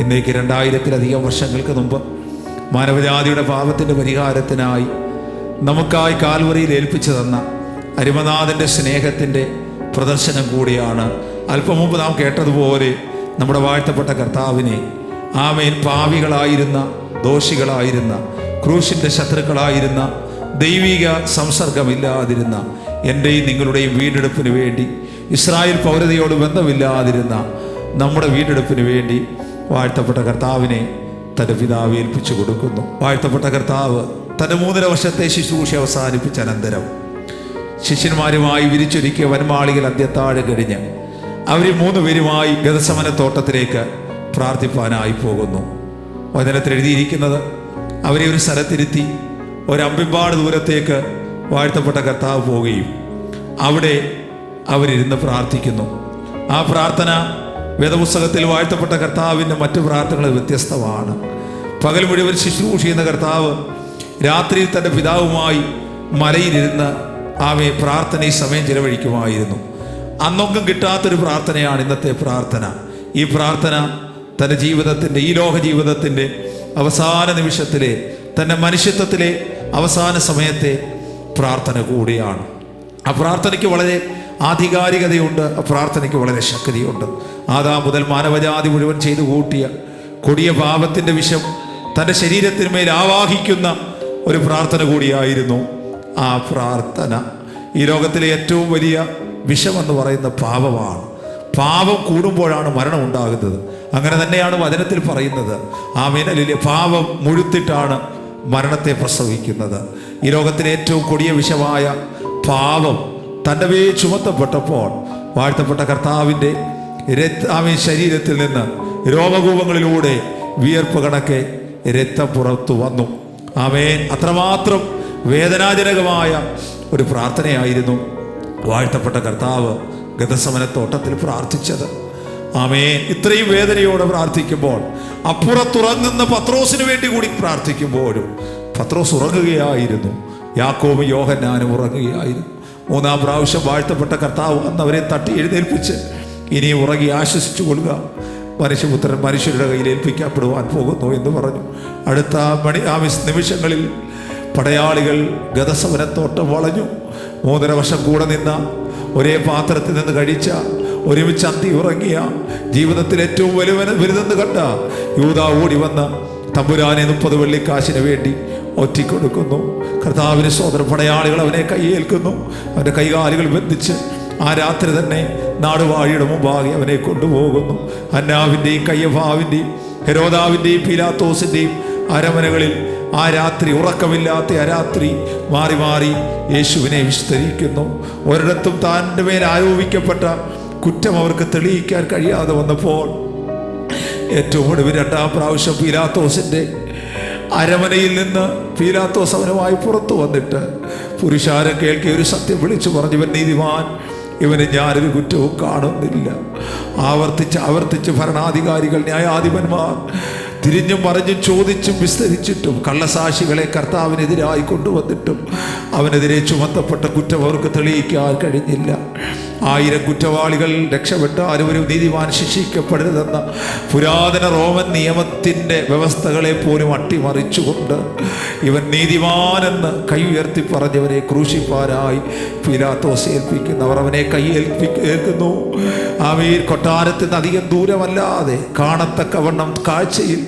ഇന്നേക്ക് രണ്ടായിരത്തിലധികം വർഷങ്ങൾക്ക് മുമ്പ് മാനവജാതിയുടെ പാപത്തിന്റെ പരിഹാരത്തിനായി നമുക്കായി കാൽവറിയിൽ ഏൽപ്പിച്ചു തന്ന അരിമനാഥന്റെ സ്നേഹത്തിന്റെ പ്രദർശനം കൂടിയാണ്. അല്പം മുമ്പ് നാം കേട്ടതുപോലെ നമ്മുടെ വാഴ്ത്തപ്പെട്ട കർത്താവിനെ ആമേൻ പാവികളായിരുന്ന ദോഷികളായിരുന്ന ക്രൂശിന്റെ ശത്രുക്കളായിരുന്ന ദൈവിക സംസർഗമില്ലാതിരുന്ന എന്റെയും നിങ്ങളുടെയും വീണ്ടെടുപ്പിന് വേണ്ടി ഇസ്രായേൽ പൗരതയോട് ബന്ധമില്ലാതിരുന്ന നമ്മുടെ വീണ്ടെടുപ്പിന് വേണ്ടി വാഴ്ത്തപ്പെട്ട കർത്താവിനെ തന്റെ പിതാവ് ഏൽപ്പിച്ചു കൊടുക്കുന്നു. വാഴ്ത്തപ്പെട്ട കർത്താവ് തന്റെ മൂന്നര വർഷത്തെ ശുശ്രൂഷ അവസാനിപ്പിച്ച അനന്തരം ശിഷ്യന്മാരുമായി വിരിച്ചൊരുക്കിയ വനമാളികൾ അന്ത്യത്താഴ് കഴിഞ്ഞ് അവർ മൂന്ന് പേരുമായി ഗതസമന തോട്ടത്തിലേക്ക് പ്രാർത്ഥിപ്പാനായി പോകുന്നു. വചനത്തിൽ എഴുതിയിരിക്കുന്നത് അവരെ ഒരു സ്ഥലത്തിരുത്തി ഒരമ്പിമ്പാട് ദൂരത്തേക്ക് വാഴ്ത്തപ്പെട്ട കർത്താവ് പോവുകയും അവിടെ അവരിരുന്ന് പ്രാർത്ഥിക്കുന്നു. ആ പ്രാർത്ഥന വേദപുസ്തകത്തിൽ വാഴ്ത്തപ്പെട്ട കർത്താവിന്റെ മറ്റു പ്രാർത്ഥനകൾ വ്യത്യസ്തമാണ്. പകൽ മുഴുവൻ ശുശ്രൂഷ ചെയ്യുന്ന കർത്താവ് രാത്രിയിൽ തന്റെ പിതാവുമായി മലയിലിരുന്ന് പ്രാർത്ഥന ഈ സമയം ചിലവഴിക്കുമായിരുന്നു. അന്നൊക്കെ കിട്ടാത്തൊരു പ്രാർത്ഥനയാണ് ഇന്നത്തെ പ്രാർത്ഥന. ഈ പ്രാർത്ഥന തന്റെ ജീവിതത്തിന്റെ ഈ ലോക ജീവിതത്തിന്റെ അവസാന നിമിഷത്തിലെ തന്റെ മനുഷ്യത്വത്തിലെ അവസാന സമയത്തെ പ്രാർത്ഥന കൂടിയാണ്. ആ പ്രാർത്ഥനയ്ക്ക് വളരെ ആധികാരികതയുണ്ട് പ്രാർത്ഥനയ്ക്ക് വളരെ ശക്തിയുണ്ട്. ആദാ മുതൽ മാനവജാതി മുഴുവൻ ചെയ്തു കൂട്ടിയ കൊടിയ പാപത്തിന്റെ വിഷം തന്റെ ശരീരത്തിന്മേൽ ആവാഹിക്കുന്ന ഒരു പ്രാർത്ഥന കൂടിയായിരുന്നു ആ പ്രാർത്ഥന. ഈ ലോകത്തിലെ ഏറ്റവും വലിയ വിഷമെന്ന് പറയുന്ന പാപമാണ്. പാപം കൂടുമ്പോഴാണ് മരണം ഉണ്ടാകുന്നത്. അങ്ങനെ തന്നെയാണ് വചനത്തിൽ പറയുന്നത്. ആ മീനലിലെ പാപം മുഴുത്തിട്ടാണ് മരണത്തെ പ്രസവിക്കുന്നത്. ഈ ലോകത്തിലെ ഏറ്റവും കൊടിയ വിഷമായ പാപം തന്റെ വേ ചുമത്തപ്പെട്ടപ്പോൾ വാഴ്ത്തപ്പെട്ട കർത്താവിന്റെ രക്താമി ശരീരത്തിൽ നിന്ന് രോമകൂപങ്ങളിലൂടെ വിയർപ്പ് കണക്കെ രക്തം പുറത്തു വന്നു. ആമേൻ. അത്രമാത്രം വേദനാജനകമായ ഒരു പ്രാർത്ഥനയായിരുന്നു വാഴ്ത്തപ്പെട്ട കർത്താവ് ഗതസമനത്തോട്ടത്തിൽ പ്രാർത്ഥിച്ചത്. ആമേൻ. ഇത്രയും വേദനയോടെ പ്രാർത്ഥിക്കുമ്പോൾ അപ്പുറത്തുറങ്ങുന്ന പത്രോസിന് വേണ്ടി കൂടി പ്രാർത്ഥിക്കുമ്പോഴും പത്രോസ് ഉറങ്ങുകയായിരുന്നു. യാക്കോബ് യോഹന്നാനും ഉറങ്ങുകയായിരുന്നു. മൂന്നാം പ്രാവശ്യം വാഴ്ത്തപ്പെട്ട കർത്താവ് അന്നവരെ തട്ടി എഴുന്നേൽപ്പിച്ച് ഇനി ഉറങ്ങി ആശ്വസിച്ചു കൊള്ളുക. മനുഷ്യപുത്രൻ മനുഷ്യരുടെ കയ്യിൽ ഏൽപ്പിക്കപ്പെടുവാൻ പോകുന്നു എന്ന് പറഞ്ഞു. അടുത്ത മണി ആ നിമിഷങ്ങളിൽ പടയാളികൾ ഗതസമരത്തോട്ടം വളഞ്ഞു. മൂന്നര വർഷം കൂടെ നിന്ന ഒരേ പാത്രത്തിൽ നിന്ന് കഴിച്ച ഒരുമിച്ച് അന്തി ഉറങ്ങിയ ജീവിതത്തിൽ ഏറ്റവും വലുവന വരുതെന്ന് കണ്ട യൂത ഓടി വന്ന് തമ്പുരാനെ മുപ്പത് വെള്ളിക്കാശിന് വേണ്ടി ഒറ്റിക്കൊടുക്കുന്നു. കർത്താവിന് സോദര പടയാളികൾ അവനെ കൈയേൽക്കുന്നു അവന്റെ കൈകാലുകൾ ബന്ധിച്ച് ആ രാത്രി തന്നെ നാടുവാഴിയുടെ മുമ്പാകെ അവനെ കൊണ്ടുപോകുന്നു. അന്നാവിന്റെയും കയ്യഭാവിന്റെയും ഹെരോദാവിന്റെയും പീലാത്തോസിന്റെയും അരമനകളിൽ ആ രാത്രി ഉറക്കമില്ലാത്ത ആ രാത്രി മാറി മാറി യേശുവിനെ വിസ്തരിക്കുന്നു. ഒരിടത്തും താന്റെ മേൽ ആരോപിക്കപ്പെട്ട കുറ്റം അവർക്ക് തെളിയിക്കാൻ കഴിയാതെ വന്നപ്പോൾ ഏറ്റവും ഒടുവിൽ രണ്ടാം പ്രാവശ്യം പീലാത്തോസിന്റെ അരമനയിൽ നിന്ന് പീലാത്തോസ് അവനുമായി പുറത്തു വന്നിട്ട് പുരുഷാരം കേൾക്കിയ ഒരു സത്യം വിളിച്ചു പറഞ്ഞു ഇവൻ നീതിമാൻ ഇവന് ഞാനൊരു കുറ്റവും കാണുന്നില്ല. ആവർത്തിച്ച് ആവർത്തിച്ച് ഭരണാധികാരികൾ ന്യായാധിപന്മാർ തിരിഞ്ഞും മറിഞ്ഞും ചോദിച്ചും വിസ്തരിച്ചിട്ടും കള്ളസാക്ഷികളെ കർത്താവിനെതിരായി കൊണ്ടുവന്നിട്ടും അവനെതിരെ ചുമത്തപ്പെട്ട കുറ്റം അവർക്ക് തെളിയിക്കാൻ കഴിഞ്ഞില്ല. ആയിരം കുറ്റവാളികൾ രക്ഷപ്പെട്ടാലും ഒരു നീതിമാൻ ശിക്ഷിക്കപ്പെടരുതെന്ന പുരാതന റോമൻ നിയമത്തിന്റെ വ്യവസ്ഥകളെ പോലും അട്ടിമറിച്ചുകൊണ്ട് ഇവൻ നീതിമാനെന്ന് കൈ ഉയർത്തി പറഞ്ഞവരെ ക്രൂശിപ്പാനായി പിലാത്തോസ് ഏൽപ്പിക്കുന്നു അവർ അവനെ കൈ ഏൽക്കുന്നു. അവയിൽ കൊട്ടാരത്തിൽ നിന്ന് അധികം ദൂരമല്ലാതെ കാണത്തക്കവണ്ണം കാഴ്ചയിൽ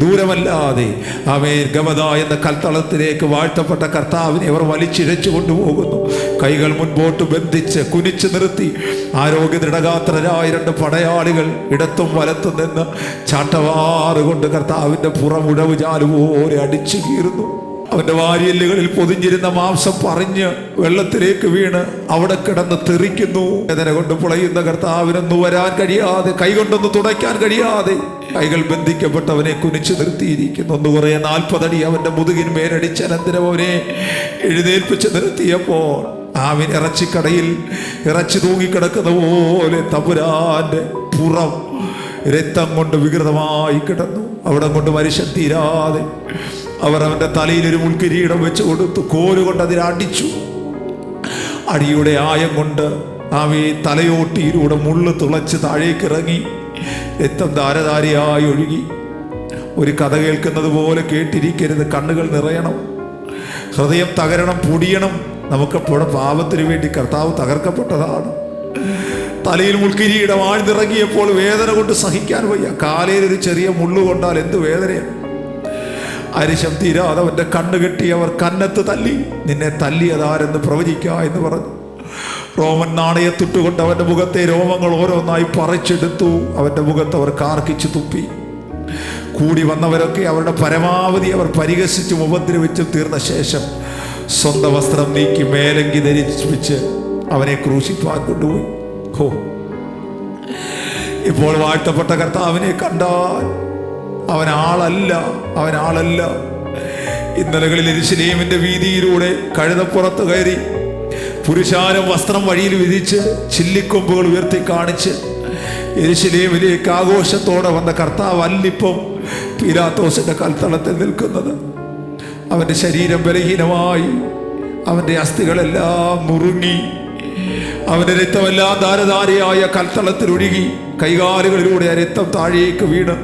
ദൂരമല്ലാതെ അവയിൽ ഗമത എന്ന കൽത്തളത്തിലേക്ക് വാഴ്ത്തപ്പെട്ട കർത്താവിനെ അവർ വലിച്ചിഴച്ചു കൊണ്ടുപോകുന്നു. കൈകൾ മുൻപോട്ട് ബന്ധിച്ച് കുനിച്ചു നിർത്തി. ആരോഗ്യ ദൃഢഗാത്രരായ രണ്ട് പടയാളികൾ ഇടത്തും വലത്തും നിന്ന് ചാട്ടവാറുകൊണ്ട് കർത്താവിന്റെ പുറമുഴവ് ചാലുപോലെ അടിച്ചു കീറുന്നു. അവന്റെ വാരിയല്ലുകളിൽ പൊതിഞ്ഞിരുന്ന മാംസം പറഞ്ഞ് വെള്ളത്തിലേക്ക് വീണ് അവിടെ കിടന്ന് തെറിക്കുന്നു. വേദന കൊണ്ട് പുളയുന്ന കർത്താവിനൊന്നു വരാൻ കഴിയാതെ കൈകൊണ്ടൊന്ന് തുടയ്ക്കാൻ കഴിയാതെ കൈകൾ ബന്ധിക്കപ്പെട്ടവനെ കുനിച്ചു നിർത്തിയിരിക്കുന്നു. എന്ന് കുറേ നാൽപ്പതടി അവന്റെ മുതുകിൻ മേലടിച്ച അനന്തരം അവനെ എഴുന്നേൽപ്പിച്ച് നിർത്തിയപ്പോൾ ആവിൻ ഇറച്ചിക്കടയിൽ ഇറച്ചി തൂങ്ങിക്കിടക്കുന്ന പോലെ തപുരാന്റെ പുറം രക്തം കൊണ്ട് വികൃതമായി കിടന്നു. അവിടെ കൊണ്ട് മനുഷ്യൻ തീരാതെ അവർ അവന്റെ തലയിൽ ഒരു മുൾക്കിരീടം വെച്ച് കൊടുത്തു. കോലുകൊണ്ട് അതിനെ അടിച്ചു. അടിയുടെ ആയം കൊണ്ട് ആവി തലയോട്ടിയിലൂടെ മുള്ളു തുളച്ച് താഴേക്ക് ഇറങ്ങി രക്തം ധാരധാരിയായി ഒഴുകി. ഒരു കഥ കേൾക്കുന്നത് പോലെ കേട്ടിരിക്കരുത്. കണ്ണുകൾ നിറയണം. ഹൃദയം തകരണം പൊടിയണം. നമുക്കപ്പോഴും പാപത്തിനു വേണ്ടി കർത്താവ് തകർക്കപ്പെട്ടതാണ്. തലയിൽ മുൾക്കിരീടം ആഴ്ന്നിറങ്ങിയപ്പോൾ വേദന കൊണ്ട് സഹിക്കാൻ വയ്യ. കാലയിൽ ഒരു ചെറിയ മുള്ളു കൊണ്ടാൽ എന്ത് വേദനയാണ് അരിശം തീരാതെ അവന്റെ കണ്ണ് കെട്ടി അവർ കന്നത്ത് തല്ലി. നിന്നെ തല്ലിയതാരെന്ന് പ്രവചിക്ക എന്ന് പറഞ്ഞു. റോമൻ നാണയത്തിട്ടുകൊണ്ട് അവന്റെ മുഖത്തെ രോമങ്ങൾ ഓരോന്നായി പറിച്ചെടുത്തു. അവന്റെ മുഖത്ത് അവർ കാർക്കിച്ചു തുപ്പി. കൂടി വന്നവരൊക്കെ അവരുടെ പരമാവധി അവർ പരിഹസിച്ചും ഉപദ്രവിച്ചും തീർന്ന ശേഷം സ്വന്തം വസ്ത്രം നീക്കി മേലങ്കി ധരിപ്പിച്ച് അവനെ ക്രൂശിപ്പാൻ കൊണ്ടുപോയി. ഹോ ഇപ്പോൾ വാഴ്ത്തപ്പെട്ട കർത്താവിനെ കണ്ടാൽ അവൻ ആളല്ല ഇന്നലകളിൽ എരിശിലേമിന്റെ വീതിയിലൂടെ കഴുതപ്പുറത്ത് കയറി പുരുഷാരം വസ്ത്രം വഴിയിൽ വിരിച്ച് ചില്ലിക്കൊമ്പുകൾ ഉയർത്തി കാണിച്ച് എരിശിലേമിലേക്ക് ആഘോഷത്തോടെ വന്ന കർത്താവ് അല്ലിപ്പം പീലാത്തോസിന്റെ കൽത്തളത്തിൽ നിൽക്കുന്നത്. അവന്റെ ശരീരം ബലഹീനമായി അവന്റെ അസ്ഥികളെല്ലാം നുറുങ്ങി അവന്റെ രക്തമെല്ലാം ധാരധാരയായ കൽത്തളത്തിൽ ഒഴുകി കൈകാലുകളിലൂടെ ആ രക്തം താഴേക്ക് വീണ്.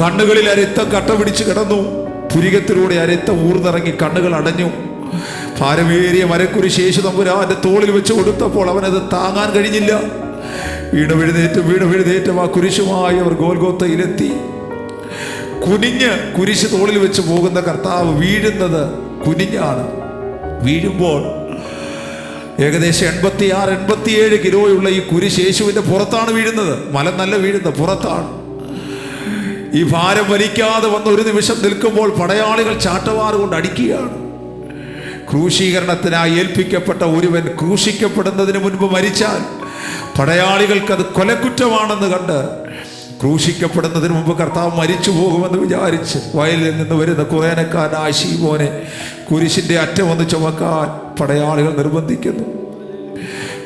കണ്ണുകളിൽ ആ രക്തം കട്ട പിടിച്ച് കിടന്നു. പുരികത്തിലൂടെ ആ രക്തം ഊർന്നിറങ്ങി കണ്ണുകൾ അടഞ്ഞു. ഭാരമേറിയ മരക്കുരി ശേഷി തമ്പുരാന്റെ തോളിൽ വെച്ച് കൊടുത്തപ്പോൾ അവനത് താങ്ങാൻ കഴിഞ്ഞില്ല. വീണ് വിഴുന്നേറ്റ് വീണ് വിഴുന്നേറ്റും. ആ കുരിശുമായി അവർ ഗോൽഗോത്തയിലെത്തി. കുനിഞ്ഞ് കുരിശ് തോളിൽ വെച്ച് പോകുന്ന കർത്താവ് വീഴുന്നത് കുനിഞ്ഞാണ്. വീഴുമ്പോൾ ഏകദേശം എൺപത്തി ആറ് എൺപത്തിയേഴ് കിലോയുള്ള ഈ കുരിശ് യേശുവിന്റെ പുറത്താണ് വീഴുന്നത്. മല നല്ല വീഴുന്നത് പുറത്താണ്. ഈ ഭാരം വലിക്കാതെ വന്ന ഒരു നിമിഷം നിൽക്കുമ്പോൾ പടയാളികൾ ചാട്ടവാറുകൊണ്ട് അടിക്കുകയാണ്. ക്രൂശീകരണത്തിനായി ഏൽപ്പിക്കപ്പെട്ട ഒരുവൻ ക്രൂശിക്കപ്പെടുന്നതിന് മുൻപ് മരിച്ചാൽ പടയാളികൾക്ക് അത് കൊലക്കുറ്റമാണെന്ന് കണ്ട് ക്രൂശിക്കപ്പെടുന്നതിന് മുമ്പ് കർത്താവ് മരിച്ചു പോകുമെന്ന് വിചാരിച്ച് വയലിൽ നിന്ന് വരുന്ന കുറേനക്കാരനായ ശീമോനെ കുരിശിന്റെ അറ്റം ഒന്ന് ചുമക്കാൻ പടയാളികൾ നിർബന്ധിക്കുന്നു.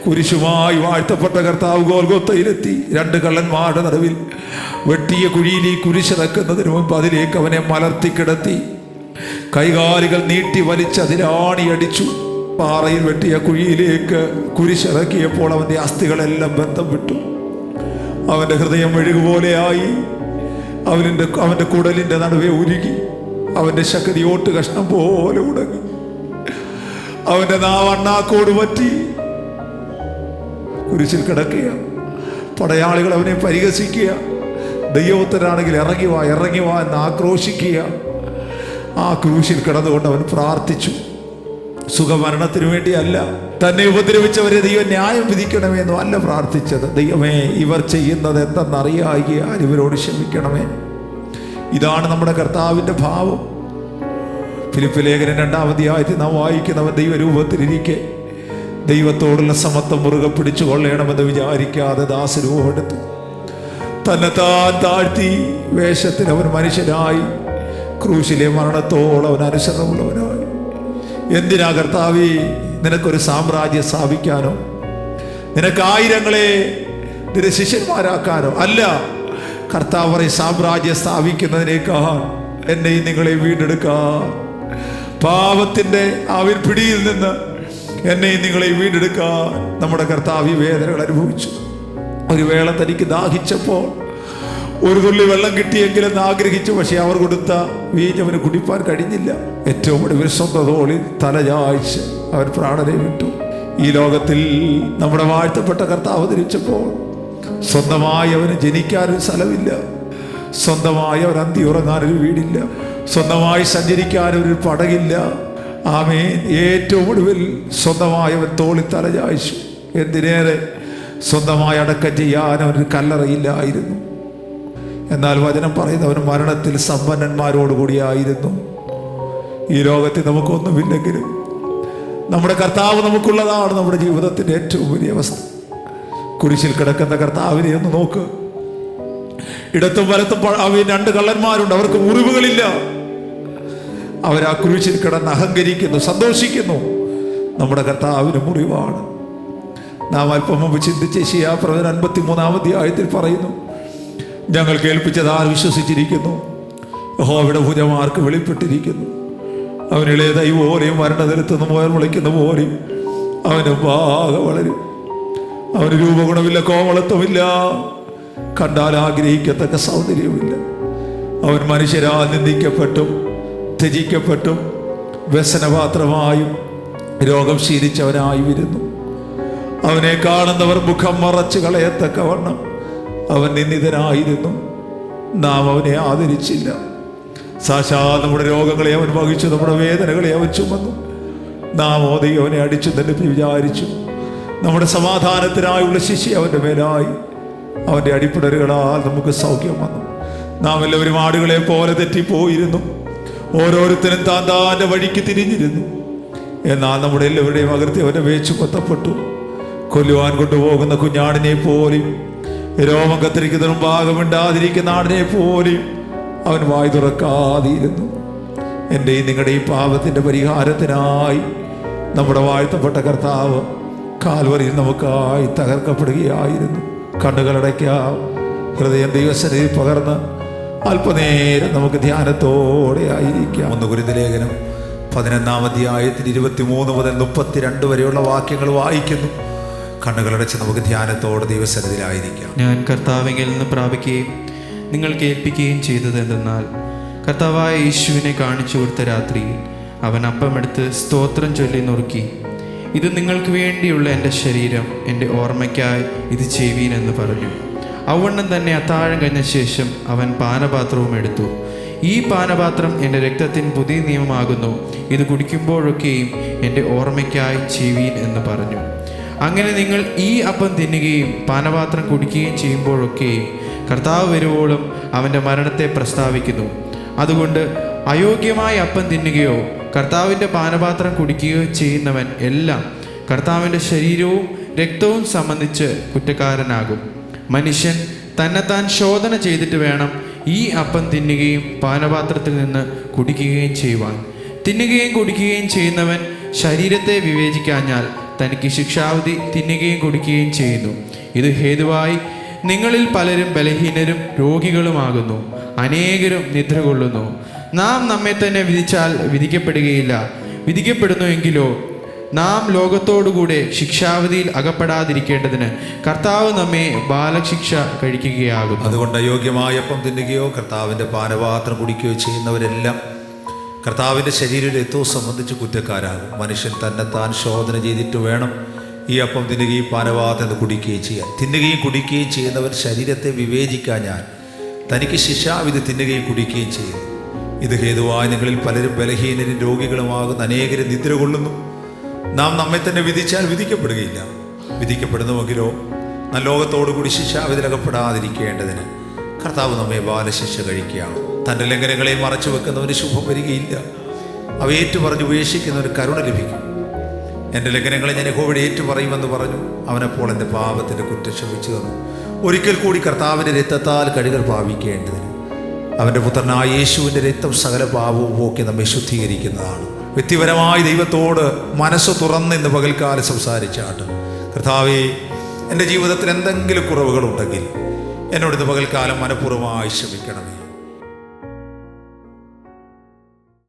കുരിശുമായി വാഴ്ത്തപ്പെട്ട കർത്താവ് ഗോൽഗോത്തയിലെത്തി. രണ്ട് കള്ളന്മാരുടെ നടുവിൽ വെട്ടിയ കുഴിയിൽ ഈ കുരിശ് ഇറക്കുന്നതിന് മുമ്പ് അതിലേക്ക് അവനെ മലർത്തി കിടത്തി. കൈകാലുകൾ നീട്ടി വലിച്ച് അതിലാണി അടിച്ചു. പാറയിൽ വെട്ടിയ കുഴിയിലേക്ക് കുരിശിറക്കിയപ്പോൾ അവന്റെ അസ്ഥികളെല്ലാം ബന്ധം വിട്ടു. അവന്റെ ഹൃദയം മെഴുകുപോലെയായി. അവനിന്റെ അവന്റെ കുടലിന്റെ നടുവെ ഉരുകി. അവന്റെ ശക്തി ഓട്ട് കഷ്ണം പോലെ ഉടങ്ങി അവന്റെ നാവണ്ണാക്കോട് പറ്റി കുരിശിൽ കിടക്കുക പടയാളികൾ അവനെ പരിഹസിക്കുക ദൈവത്തിനാണെങ്കിൽ ഇറങ്ങി വാ ഇറങ്ങി വാ എന്ന് ആക്രോശിക്കുക ആ ക്രൂശിൽ കിടന്നുകൊണ്ട് അവൻ പ്രാർത്ഥിച്ചു. സുഖമരണത്തിനു വേണ്ടിയല്ല തന്നെ ഉപദ്രവിച്ചവരെ ദൈവം ന്യായം വിധിക്കണമെന്നും അല്ല പ്രാർത്ഥിച്ചത്. ദൈവമേ ഇവർ ചെയ്യുന്നത് എന്തെന്നറിയാകിയാൽ ഇവരോട് ക്ഷമിക്കണമേ. ഇതാണ് നമ്മുടെ കർത്താവിന്റെ ഭാവം. ഫിലിപ്പ് ലേഖനം രണ്ടാമധ്യായത്തിൽ നാം വായിക്കുന്നവൻ ദൈവരൂപത്തിലിരിക്കെ. ദൈവത്തോടുള്ള സമത്വം മുറുകെ പിടിച്ചു കൊള്ളണമെന്ന് വിചാരിക്കാതെ ദാസരൂപമെടുത്തു തന്നെ താൻ താഴ്ത്തി വേഷത്തിൽ അവൻ മനുഷ്യനായി. ക്രൂശിലെ മരണത്തോളം അവൻ അനുസരണമുള്ളവനായി. എന്തിനാ കർത്താവി നിനക്കൊരു സാമ്രാജ്യം സ്ഥാപിക്കാനോ? നിനക്കായിരങ്ങളെ നിന്റെ ശിഷ്യന്മാരാക്കാനോ? അല്ല കർത്താവറെ സാമ്രാജ്യം സ്ഥാപിക്കുന്നതിനേക്കാൾ എന്നെയും നിങ്ങളെ വീണ്ടെടുക്കാൻ. പാപത്തിന്റെ ആവിൽ പിടിയിൽ നിന്ന് എന്നെയും നിങ്ങളെ വീണ്ടെടുക്കാൻ നമ്മുടെ കർത്താവ് ഈ വേദനകൾ അനുഭവിച്ചു. ഒരു വേള തനിക്ക് ദാഹിച്ചപ്പോൾ ഒരു തുള്ളി വെള്ളം കിട്ടിയെങ്കിലെന്ന് ആഗ്രഹിച്ചു. പക്ഷെ അവർ കൊടുത്ത വീഞ്ഞവന് കുടിപ്പാൻ കഴിഞ്ഞില്ല. ഏറ്റവും ഒടുവിൽ സ്വന്തം തോളിൽ തലചാഴ്ച അവർ പ്രാണനെ വിട്ടു. ഈ ലോകത്തിൽ നമ്മുടെ വാഴ്ത്തപ്പെട്ട കർത്താവ് തിരിച്ചപ്പോൾ സ്വന്തമായി അവന് ജനിക്കാനൊരു സ്ഥലമില്ല. സ്വന്തമായി അവൻ അന്തി ഉറങ്ങാനൊരു വീടില്ല. സ്വന്തമായി സഞ്ചരിക്കാൻ ഒരു പടകില്ല. ആമേ ഏറ്റവും ഒടുവിൽ സ്വന്തമായവൻ തോളി തലചായിച്ചു എന്തിനേറെ? സ്വന്തമായി അടക്കം ചെയ്യാൻ അവനൊരു കല്ലറയില്ലായിരുന്നു. എന്നാൽ വചനം പറയുന്നവൻ മരണത്തിൽ സമ്പന്നന്മാരോടുകൂടിയായിരുന്നു ഈ ലോകത്തിൽ നമുക്കൊന്നുമില്ലെങ്കിലും നമ്മുടെ കർത്താവ് നമുക്കുള്ളതാണ് നമ്മുടെ ജീവിതത്തിന്റെ ഏറ്റവും വലിയ അവസ്ഥ. കുരിശിൽ കിടക്കുന്ന കർത്താവിനെ ഒന്ന് നോക്ക്. ഇടത്തും വലത്തും രണ്ട് കള്ളന്മാരുണ്ട്. അവർക്ക് മുറിവുകളില്ല. അവരാ കുരിശിൽ കിടന്ന് അഹങ്കരിക്കുന്നു സന്തോഷിക്കുന്നു. നമ്മുടെ കർത്താവിന് മുറിവാണ്. നാം അല്പം മുമ്പ് ചിന്തിച്ച ശിയാപ്രവൻ അൻപത്തി മൂന്നാമത്തെ ആയത്തിൽ പറയുന്നു ഞങ്ങൾ കേൾപ്പിച്ചത് ആർ വിശ്വസിച്ചിരിക്കുന്നു? യഹോവയുടെ ഭുജമാർക്ക് വെളിപ്പെട്ടിരിക്കുന്നു? അവനിളെ ദൈവോലെയും മരണനിരത്തുനിന്ന് മുയൽ വിളിക്കുന്ന പോലെയും അവന് പാക വളരും. അവന് രൂപഗുണമില്ല കോമളത്വമില്ല കണ്ടാൽ ആഗ്രഹിക്കത്തക്ക സൗന്ദര്യമില്ല അവൻ മനുഷ്യരാൽ നിന്ദിക്കപ്പെട്ടും ത്യജിക്കപ്പെട്ടും വ്യസനപാത്രമായും രോഗം ശീലിച്ചവനായി വരുന്നു. അവനെ കാണുന്നവർ മുഖം മറച്ചു കളയത്തക്കവണ്ണം അവൻ നിന്ദിതനായിരുന്നു. നാം അവനെ ആദരിച്ചില്ല. സാക്ഷാ നമ്മുടെ രോഗങ്ങളെ അവൻ വഹിച്ചു നമ്മുടെ വേദനകളെ അവൻ ചുമന്നു. നാം ഓതി അവനെ അടിച്ചു തന്നെ വിചാരിച്ചു. നമ്മുടെ സമാധാനത്തിനായുള്ള ശിശി അവന്റെ മേലായി. അവന്റെ അടിപ്പിടലുകളാൽ നമുക്ക് സൗഖ്യം വന്നു. നാം എല്ലാവരും ആടുകളെ പോലെ തെറ്റിപ്പോയിരുന്നു. ഓരോരുത്തരും താൻ താന്റെ വഴിക്ക് തിരിഞ്ഞിരുന്നു. എന്നാൽ നമ്മുടെ എല്ലാവരുടെയും അകൃത്യം അവനെ വേച്ചു കൊത്തപ്പെട്ടു. കൊല്ലുവാൻ കൊണ്ടുപോകുന്ന കുഞ്ഞാടിനെ പോലെയും രോമം കത്തിരിക്കുന്നതിനും ഭാഗമുണ്ടാതിരിക്കുന്ന ആടിനെ പോലെയും അവൻ വായി തുറക്കാതിരുന്നു. എന്റെയും നിങ്ങളുടെയും പാപത്തിന്റെ പരിഹാരത്തിനായി നമ്മുടെ വാഴ്ത്തപ്പെട്ട കർത്താവ് കാൽവറിയിൽ നമുക്കായി തകർക്കപ്പെടുകയായിരുന്നു. കണ്ണുകളടയ്ക്കാം. ഹൃദയം ദൈവസനയിൽ പകർന്ന് അല്പനേരം നമുക്ക് ധ്യാനത്തോടെ ആയിരിക്കാം. ഒന്ന് ഗുരുതലേഖനം ലേഖനം പതിനൊന്നാം അധ്യായത്തിൽ ഇരുപത്തിമൂന്ന് മുതൽ മുപ്പത്തിരണ്ട് വരെയുള്ള വാക്യങ്ങൾ വായിക്കുന്നു. കണ്ണുകളടച്ച് നമുക്ക് ധ്യാനത്തോടെ ദൈവസനത്തിലായിരിക്കാം ഞാൻ കർത്താവിങ്കിൽ നിന്ന് പ്രാപിക്കുകയും നിങ്ങൾ കേൾപ്പിക്കുകയും ചെയ്തത് എന്തെന്നാൽ കർത്താവായ യേശുവിനെ കാണിച്ചു കൊടുത്ത രാത്രിയിൽ അവൻ അപ്പമെടുത്ത് സ്തോത്രം ചൊല്ലി നുറുക്കി ഇത് നിങ്ങൾക്ക് വേണ്ടിയുള്ള എന്റെ ശരീരം എന്റെ ഓർമ്മയ്ക്കായി ഇത് ചെയ്യുവീൻ എന്ന് പറഞ്ഞു. അവണ്ണം തന്നെ അത്താഴം കഴിഞ്ഞ ശേഷം അവൻ പാനപാത്രവും എടുത്തു. ഈ പാനപാത്രം എന്റെ രക്തത്തിന് പുതിയ നിയമമാകുന്നു. ഇത് കുടിക്കുമ്പോഴൊക്കെയും എന്റെ ഓർമ്മയ്ക്കായി ചെയ്യുവീൻ എന്ന് പറഞ്ഞു. അങ്ങനെ നിങ്ങൾ ഈ അപ്പം തിന്നുകയും പാനപാത്രം കുടിക്കുകയും ചെയ്യുമ്പോഴൊക്കെയും കർത്താവ് വരുവോളും അവന്റെ മരണത്തെ പ്രസ്താവിക്കുന്നു. അതുകൊണ്ട് അയോഗ്യമായ അപ്പം തിന്നുകയോ കർത്താവിന്റെ പാനപാത്രം കുടിക്കുകയോ ചെയ്യുന്നവൻ എല്ലാം കർത്താവിന്റെ ശരീരവും രക്തവും സംബന്ധിച്ച് കുറ്റക്കാരനാകും. മനുഷ്യൻ തന്നെത്താൻ ശോധന ചെയ്തിട്ട് വേണം ഈ അപ്പം തിന്നുകയും പാനപാത്രത്തിൽ നിന്ന് കുടിക്കുകയും ചെയ്യുവാൻ. തിന്നുകയും കുടിക്കുകയും ചെയ്യുന്നവൻ ശരീരത്തെ വിവേചിക്കാഞ്ഞാൽ തനിക്ക് ശിക്ഷാവധി തിന്നുകയും കുടിക്കുകയും ചെയ്യുന്നു. ഇത് ഹേതുവായി നിങ്ങളിൽ പലരും ബലഹീനരും രോഗികളുമാകുന്നു. അനേകരും നിദ്ര കൊള്ളുന്നു. നാം നമ്മെ തന്നെ വിധിച്ചാൽ വിധിക്കപ്പെടുകയില്ല. വിധിക്കപ്പെടുന്നുവെങ്കിലോ നാം ലോകത്തോടുകൂടെ ശിക്ഷാവധിയിൽ അകപ്പെടാതിരിക്കേണ്ടതിന് കർത്താവ് നമ്മെ ബാലശിക്ഷ കഴിക്കുകയാകും അതുകൊണ്ട് അയോഗ്യമായപ്പം തിന്നുകയോ കർത്താവിന്റെ പാനപാത്രം കുടിക്കുകയോ ചെയ്യുന്നവരെല്ലാം കർത്താവിന്റെ ശരീരരത്വവും സംബന്ധിച്ച് കുറ്റക്കാരാകും. മനുഷ്യൻ തന്നെ താൻ ശോധന ചെയ്തിട്ട് വേണം ഈ അപ്പം തിന്നുകയും പാനപാത്രം കുടിക്കുകയും ചെയ്യാൻ. തിന്നുകയും കുടിക്കുകയും ചെയ്യുന്നവൻ ശരീരത്തെ വിവേചിക്കാൻ ഞാൻ തനിക്ക് ശിക്ഷാവിധി തിന്നുകയും കുടിക്കുകയും ചെയ്യും ഇത് ഹേതുവായി നിങ്ങളിൽ പലരും ബലഹീനരും രോഗികളുമാകുന്ന അനേകരും നിദ്ര കൊള്ളുന്നു. നാം നമ്മെ തന്നെ വിധിച്ചാൽ വിധിക്കപ്പെടുകയില്ല. വിധിക്കപ്പെടുന്നുവെങ്കിലോ നല്ല ശിക്ഷ ശിക്ഷാവിധിലകപ്പെടാതിരിക്കേണ്ടതിന് കർത്താവ് നമ്മെ ബാലശിക്ഷ കഴിക്കുകയാണ്. തന്റെ ലംഘനങ്ങളെ മറച്ചു വെക്കുന്നവന് ശുഭം വരികയില്ല. അവ ഏറ്റുപറഞ്ഞ് ഉപേക്ഷിക്കുന്നവന് കരുണ ലഭിക്കും. എന്റെ ലംഘനങ്ങളെ ഞാൻ യഹോവയുടെ ഏറ്റുപറയുമെന്ന് പറഞ്ഞു. അവനപ്പോൾ എന്റെ പാപത്തിന്റെ കുറ്റം ക്ഷമിച്ചു തന്നു. ഒരിക്കൽ കൂടി കർത്താവിന്റെ രക്തത്താൽ കഴുകൽ പാവിക്കേണ്ടതിന് അവന്റെ പുത്രനായ യേശുവിന്റെ രക്തം സകല പാപവും പോക്കി നമ്മെ ശുദ്ധീകരിക്കുന്നതാണ്. വ്യക്തിപരമായി ദൈവത്തോട് മനസ്സ് തുറന്ന് ഇന്ന് പകൽക്കാലം സംസാരിച്ചാട്ട് കർത്താവേ എന്റെ ജീവിതത്തിൽ എന്തെങ്കിലും കുറവുകളുണ്ടെങ്കിൽ എന്നോട് ഇന്ന് പകൽക്കാലം മനഃപൂർവമായി ക്ഷമിക്കണമേ.